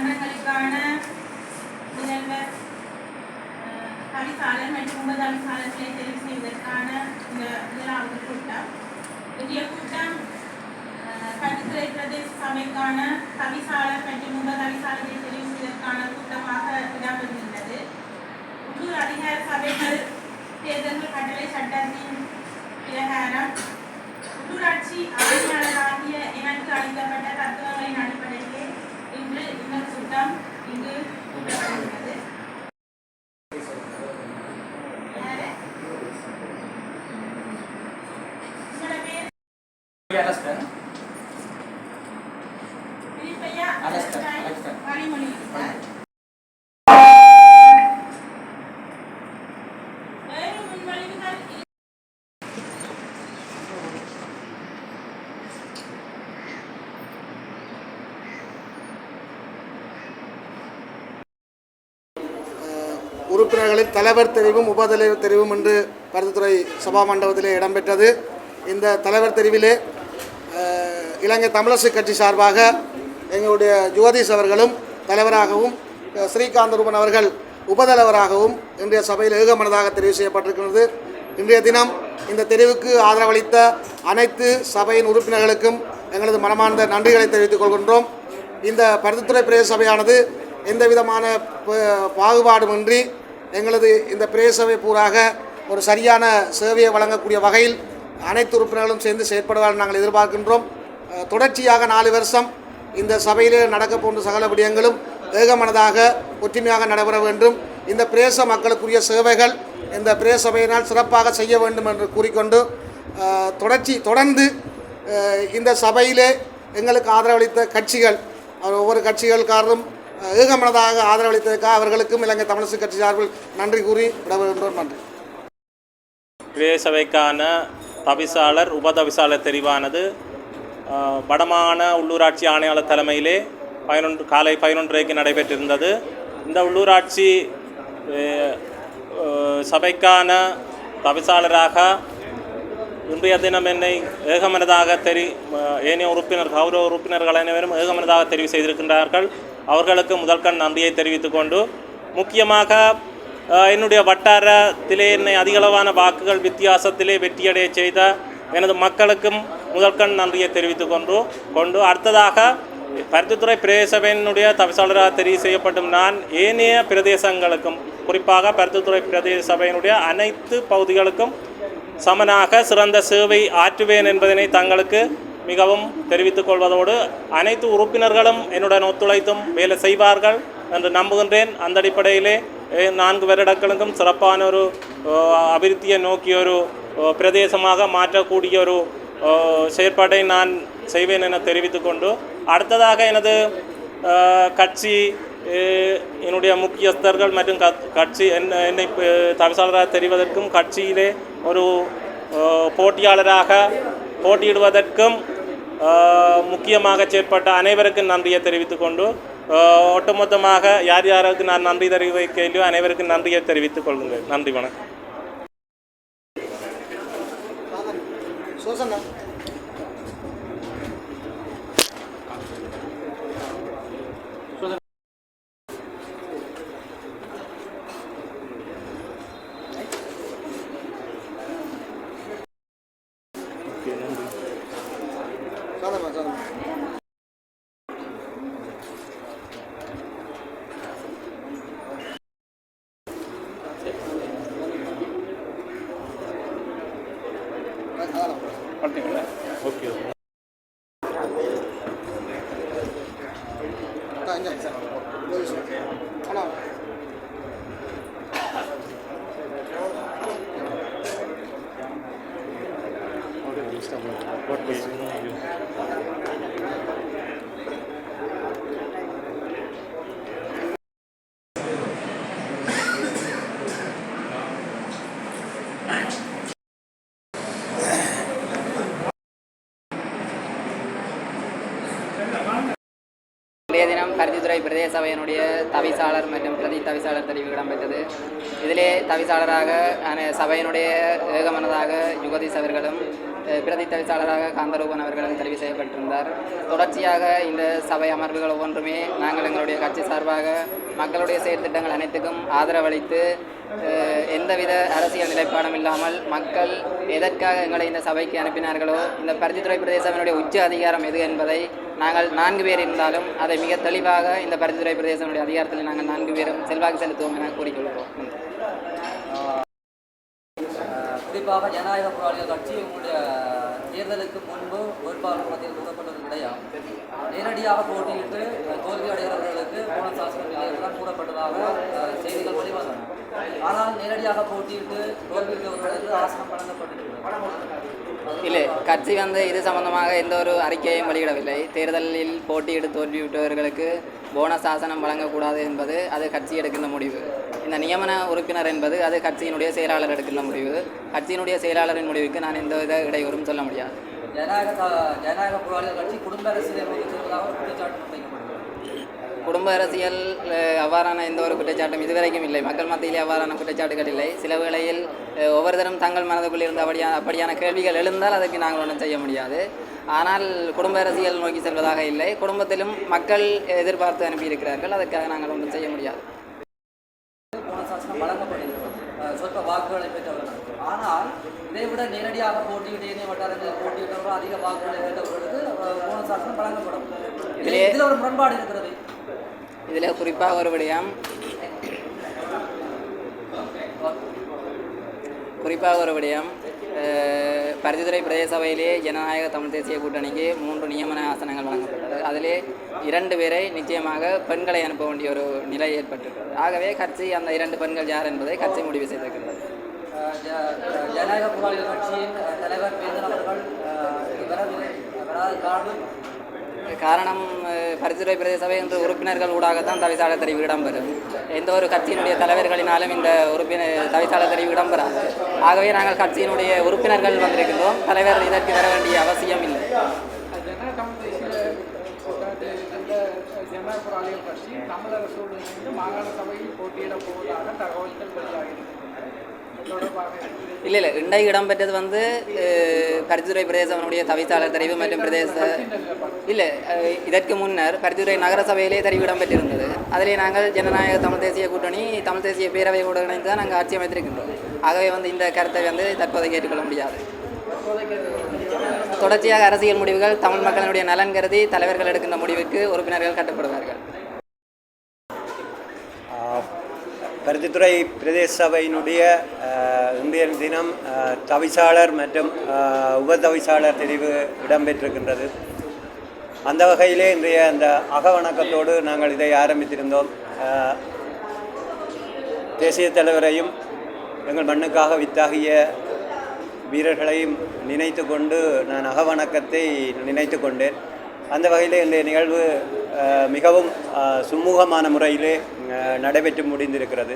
மன்றங்களுக்கான முதல்வர் தவிசாளர் மற்றும் ஒன்பதாம் சாலத்திலே தெரிவு செய்வதற்கான இந்த முதலாவது கூட்டம் இந்திய கூட்டம் பட்டுத்துறை பிரதேச சபைக்கான தவிசாளர் மற்றும் ஒன்பதாம் தெரிவு கூட்டமாக இடம்பெறுகின்றது உள்ளூர் அதிகார சபைகள் தேர்தல்கள் கட்டளை சட்டத்தின் பிரகாரம் உள்ளூராட்சி ஆணையாளராகிய எனக்கு அளிக்கப்பட்ட தத்துவங்களின் உறுப்பினர்களின் தலைவர் தெரிவும் உபதலைவர் தெரிவும் என்று கருத்துத்துறை சபா மண்டபத்திலே இடம்பெற்றது. இந்த தலைவர் தெரிவிலே இலங்கை தமிழரசு கட்சி சார்பாக எங்களுடைய ஜோதிஷ் அவர்களும் தலைவராகவும் ஸ்ரீகாந்த ரூபன் அவர்கள் உபதலைவராகவும் இன்றைய சபையில் ஏகமனதாக தெரிவு செய்யப்பட்டிருக்கிறது. இன்றைய தினம் இந்த தெரிவுக்கு ஆதரவளித்த அனைத்து சபையின் உறுப்பினர்களுக்கும் எங்களது மனமார்ந்த நன்றிகளை தெரிவித்துக் கொள்கின்றோம். இந்த பருத்தித்துறை பிரதேச சபையானது எந்த விதமான ப- பாகுபாடுமின்றி எங்களது இந்த பிரேசவை பூராக ஒரு சரியான சேவையை வழங்கக்கூடிய வகையில் அனைத்து உறுப்பினர்களும் சேர்ந்து செயற்படுவார்கள் நாங்கள் எதிர்பார்க்கின்றோம். தொடர்ச்சியாக நாலு வருஷம் இந்த சபையிலே நடக்க போன்ற சகல விடயங்களும் ஏகமனதாக ஒற்றுமையாக நடைபெற வேண்டும். இந்த பிரேச மக்களுக்குரிய சேவைகள் இந்த பிரேசபையினால் சிறப்பாக செய்ய வேண்டும் என்று கூறிக்கொண்டு தொடர்ச்சி தொடர்ந்து இந்த சபையிலே எங்களுக்கு ஆதரவளித்த கட்சிகள் ஒவ்வொரு கட்சிகளுக்காரரும் ஏகமனதாக ஆதரவளித்ததற்காக அவர்களுக்கும் இலங்கை தமிழரசு கட்சி சார்பில் நன்றி கூறி விடவிருக்கின்றோம் நன்றி. பிரதேசபைக்கான தவிசாளர் உபதவிசாளர் தெரிவானது வடமான உள்ளூராட்சி ஆணையாளர் தலைமையிலே பதினொன்று காலை பதினொன்றரைக்கு நடைபெற்றிருந்தது. இந்த உள்ளூராட்சி சபைக்கான தவிசாளராக இன்றைய தினம் என்னை ஏகமனதாக தெரி ஏனைய உறுப்பினர் கௌரவ உறுப்பினர்கள் அனைவரும் ஏகமனதாக தெரிவு செய்திருக்கின்றார்கள். அவர்களுக்கு முதற்கண் நன்றியை தெரிவித்துக் கொண்டு முக்கியமாக என்னுடைய வட்டாரத்திலே என்னை அதிகளவான வாக்குகள் வித்தியாசத்திலே வெற்றியடைய செய்த எனது மக்களுக்கும் முதற்கண் நன்றியை தெரிவித்துக் கொண்டு கொண்டு அடுத்ததாக பருத்தித்துறை பிரதேசபையினுடைய தவிசாளராக தெரிவு செய்யப்படும் நான் ஏனைய பிரதேசங்களுக்கும் குறிப்பாக பருத்தித்துறை பிரதேச சபையினுடைய அனைத்து பகுதிகளுக்கும் சமனாக சிறந்த சேவை ஆற்றுவேன் என்பதனை தங்களுக்கு மிகவும் தெரிவித்துக் கொள்வதோடு அனைத்து உறுப்பினர்களும் என்னுடன் ஒத்துழைத்தும் வேலை செய்வார்கள் என்று நம்புகின்றேன். அந்த அடிப்படையிலே நான்கு வருடங்களுக்கும் சிறப்பான ஒரு அபிவிருத்தியை நோக்கிய ஒரு பிரதேசமாக மாற்றக்கூடிய ஒரு செயற்பாட்டை நான் செய்வேன் என தெரிவித்துக்கொண்டு அடுத்ததாக எனது கட்சி என்னுடைய முக்கியஸ்தர்கள் மற்றும் கட்சி என்ன- என்னை தவிசாளராக தெரிவதற்கும் கட்சியிலே ஒரு போட்டியாளராக போட்டியிடுவதற்கும் முக்கியமாக செயற்பட்ட அனைவருக்கும் நன்றியை தெரிவித்துக் கொண்டு ஒட்டுமொத்தமாக யார் யாருக்கு நான் நன்றி தெரிவிக்கலையோ அனைவருக்கும் நன்றியை தெரிவித்துக் கொள்ளுங்கள். நன்றி வணக்கம். 到了吧，到了。பருத்தித்துறை பிரதேச சபையினுடைய தவிசாளர் மற்றும் பிரதி தவிசாளர் தெரிவு இடம்பெற்றது. இதிலே தவிசாளராக சபையினுடைய ஏகமனதாக யுகதீஸ் அவர்களும் பிரதி தவிசாளராக காந்தரூபன் அவர்களும் தெரிவு செய்யப்பட்டிருந்தார். தொடர்ச்சியாக இந்த சபை அமர்வுகள் ஒவ்வொன்றுமே நாங்கள் எங்களுடைய கட்சி சார்பாக மக்களுடைய செயற்திட்டங்கள் அனைத்துக்கும் ஆதரவளித்து எந்தவித அரசியல் நிலைப்பாடும் இல்லாமல் மக்கள் எதற்காக எங்களை இந்த சபைக்கு அனுப்பினார்களோ இந்த பருத்தித்துறை பிரதேசத்தினுடைய உச்ச அதிகாரம் எது என்பதை நாங்கள் நான்கு பேர் இருந்தாலும் அதை மிக தெளிவாக இந்த பருத்தித்துறை பிரதேசனுடைய அதிகாரத்தில் நாங்கள் நான்கு பேரும் செல்வாக்கு செலுத்துவோம் என கூறிக்கொள்கிறோம். குறிப்பாக ஜனநாயக போராளிகள் கட்சி உங்களுடைய தேர்தலுக்கு முன்பு வேட்பாளர் மத்தியில் கூறப்பட்டது கிடையாது நேரடியாக போட்டியிட்டு தோல்வி அடைகிறவர்களுக்கு போன சாஸ்திரம் கூறப்பட்டதாக செய்திகள் வெளிவந்தன. ஆனால் நேரடியாக போட்டியிட்டு ஆசனம் இல்லை கட்சி வந்து இது சம்பந்தமாக எந்த ஒரு அறிக்கையும் வெளியிடவில்லை. தேர்தலில் போட்டியிட்டு தோல்வியுற்றவர்களுக்கு போனஸ் ஆசனம் வழங்கக்கூடாது என்பது அது கட்சி எடுக்கின்ற முடிவு. இந்த நியமன உறுப்பினர் என்பது அது கட்சியினுடைய செயலாளர் எடுக்கின்ற முடிவு. கட்சியினுடைய செயலாளரின் முடிவுக்கு நான் எந்த வித இடையூறும் சொல்ல முடியாது. ஜனநாயக ஜனநாயக போராளிகள் கட்சி குடும்ப அரசியலை நோக்கி செல்வதாக குற்றச்சாட்டு முன்வைக்கப்படுகிறது குடும்ப அரசியல் அவ்வாறான எந்த ஒரு குற்றச்சாட்டும் இதுவரைக்கும் இல்லை. மக்கள் மத்தியிலே அவ்வாறான குற்றச்சாட்டுகள் இல்லை. சில வேளையில் ஒவ்வொருத்தரும் தங்கள் மனதுக்குள் இருந்த அப்படியான அப்படியான கேள்விகள் எழுந்தால் அதற்கு நாங்கள் ஒன்றும் செய்ய முடியாது. ஆனால் குடும்ப அரசியல் நோக்கி செல்வதாக இல்லை. குடும்பத்திலும் மக்கள் எதிர்பார்த்து அனுப்பியிருக்கிறார்கள். அதற்காக நாங்கள் ஒன்றும் செய்ய முடியாது. சொற்ப வாக்குகளை பெற்றவர்கள் ஆனால் இதை விட நேரடியாக போட்டியிட்டு வட்டாரங்களில் போட்டியிட்டவர்கள் அதிக வாக்குகளை பெற்றவர்களுக்கு வழங்கப்படும். இதில் ஒரு முரண்பாடு இருக்கிறது. இதில் குறிப்பாக ஒரு விடயம். குறிப்பாக ஒரு விடயம். அஹ், பிரதேச சபையிலே ஜனநாயக தமிழ் தேசிய கூட்டணிக்கு மூன்று நியமன ஆசனங்கள் வழங்கப்பட்டது. அதிலே இரண்டு பேரை நிச்சயமாக பெண்களை அனுப்ப வேண்டிய ஒரு நிலை ஏற்பட்டிருக்கிறது. ஆகவே கட்சி அந்த இரண்டு பெண்கள் யார் என்பதை கட்சி முடிவு செய்திருக்கிறது. ஜனநாயக போராளிகள் கட்சியின் தலைவர் அவர்கள் வராத காரணம் காரணம் பரிந்துரை பிரதேச சபை என்ற உறுப்பினர்கள் ஊடாகத்தான் தவிசாளர் தெரிவு இடம்பெறும். எந்த ஒரு கட்சியினுடைய தலைவர்களினாலும் இந்த உறுப்பினர் தவிசாளர் தெரிவு இடம்பெறாது. ஆகவே நாங்கள் கட்சியினுடைய உறுப்பினர்கள் வந்திருக்கின்றோம். தலைவர் இதற்கு வர வேண்டிய அவசியம் இல்லை. கட்சி தமிழரசோடு இணைந்து மாகாண சபையில் போட்டியிடப் போவதாக தகவல்கள் வெளியாகியிருக்கின்றன இல்லை இல்லை. இண்டை இடம்பெற்றது வந்து அஹ், பரிந்துரை பிரதேசனுடைய தவிசாளர் தெரிவு மற்றும் பிரதேச இல்லை இதற்கு முன்னர் பரிந்துரை நகரசபையிலே தெரிவு இடம்பெற்றிருந்தது. அதிலே நாங்கள் ஜனநாயக தமிழ் தேசிய கூட்டணி தமிழ் தேசிய பேரவையோடு இணைந்து தான் நாங்கள் ஆட்சி அமைத்திருக்கின்றோம். ஆகவே வந்து இந்த கருத்தை வந்து தற்போதை ஏற்றுக்கொள்ள முடியாது. தொடர்ச்சியாக அரசியல் முடிவுகள் தமிழ் மக்களினுடைய நலன் கருதி தலைவர்கள் எடுக்கின்ற முடிவுக்கு உறுப்பினர்கள் கட்டுப்படுவார்கள். பருத்தித்துறை பிரதேச சபையினுடைய இன்றைய தினம் தவிசாளர் மற்றும் உப தவிசாளர் தெரிவு இடம்பெற்றிருக்கின்றது. அந்த வகையிலே இன்றைய அந்த அகவணக்கத்தோடு நாங்கள் இதை ஆரம்பித்திருந்தோம். தேசிய தலைவரையும் எங்கள் மண்ணுக்காக வித்தாகிய வீரர்களையும் நினைத்து கொண்டு நான் அகவணக்கத்தை நினைத்து கொண்டேன் அந்த வகையில் இந்த நிகழ்வு மிகவும் சுமூகமான முறையிலே நடைபெற்று முடிந்திருக்கிறது.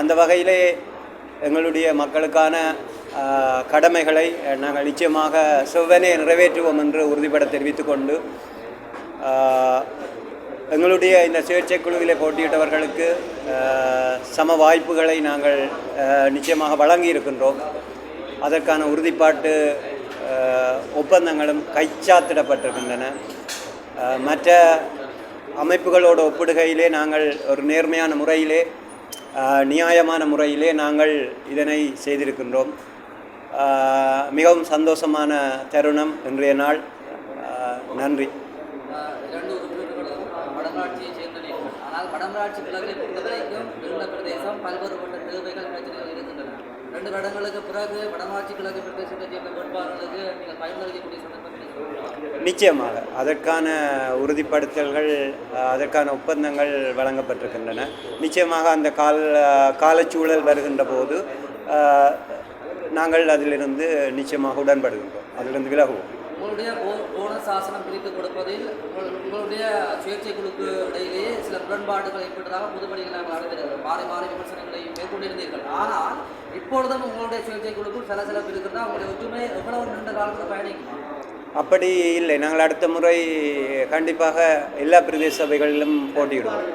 அந்த வகையிலே எங்களுடைய மக்களுக்கான கடமைகளை நாங்கள் நிச்சயமாக செவ்வனே நிறைவேற்றுவோம் என்று உறுதிபட தெரிவித்துக்கொண்டு எங்களுடைய இந்த சுயேட்சை குழுவிலே போட்டியிட்டவர்களுக்கு சம வாய்ப்புகளை நாங்கள் நிச்சயமாக வழங்கி இருக்கின்றோம் அதற்கான உறுதிப்பாட்டு ஒப்பந்தங்களும் கைச்சாத்திடப்பட்டிருக்கின்றன. மற்ற அமைப்புகளோடு ஒப்பிடுகையிலே நாங்கள் ஒரு நேர்மையான முறையிலே நியாயமான முறையிலே நாங்கள் இதனை செய்திருக்கின்றோம். மிகவும் சந்தோஷமான தருணம் இன்றைய நாள். நன்றி. வடமராட்சியை சேர்ந்தவர்கள் ஆனால் வடமராட்சி கிழக்கை பொறுத்தவரைக்கும் இருந்த பிரதேசம் பல்வேறுபட்ட தேவைகள் பிரச்சனைகள் இரண்டு வருடங்களுக்கு பிறகு வடமாட்சி கிழக்கு பிரதேசத்தை சேர்ந்த வேட்பாளர்களுக்கு நீங்கள் பயன்படுத்தக்கூடிய சந்தர்ப்பம் நிச்சயமாக. அதற்கான உறுதிப்படுத்தல்கள் அதற்கான ஒப்பந்தங்கள் வழங்கப்பட்டிருக்கின்றன. நிச்சயமாக அந்த கால காலச்சூழல் வருகின்ற போது நாங்கள் அதிலிருந்து நிச்சயமாக உடன்படுகின்றோம். அதிலிருந்து விலகுவோம். உங்களுடைய ஓன சாசனம் பிரித்து கொடுப்பதில் உங்கள் உங்களுடைய சுயேட்சை குழுக்கு இடையிலேயே சில முரண்பாடுகள் ஏற்பட்டதாக பொதுப்படியில் நாங்கள் அறிந்திருக்கிறோம். மாறி மாறி விமர்சனங்களை மேற்கொண்டிருந்தீர்கள். ஆனால் இப்பொழுதும் உங்களுடைய சுயேட்சை குழுக்குள் சில சில இருக்கிறதா உங்களுடைய ஒற்றுமை எவ்வளவு நீண்ட காலத்தில் பயணிக்கும்? அப்படி இல்லை. நாங்கள் அடுத்த முறை கண்டிப்பாக எல்லா பிரதேச சபைகளிலும் போட்டியிடுவோம்.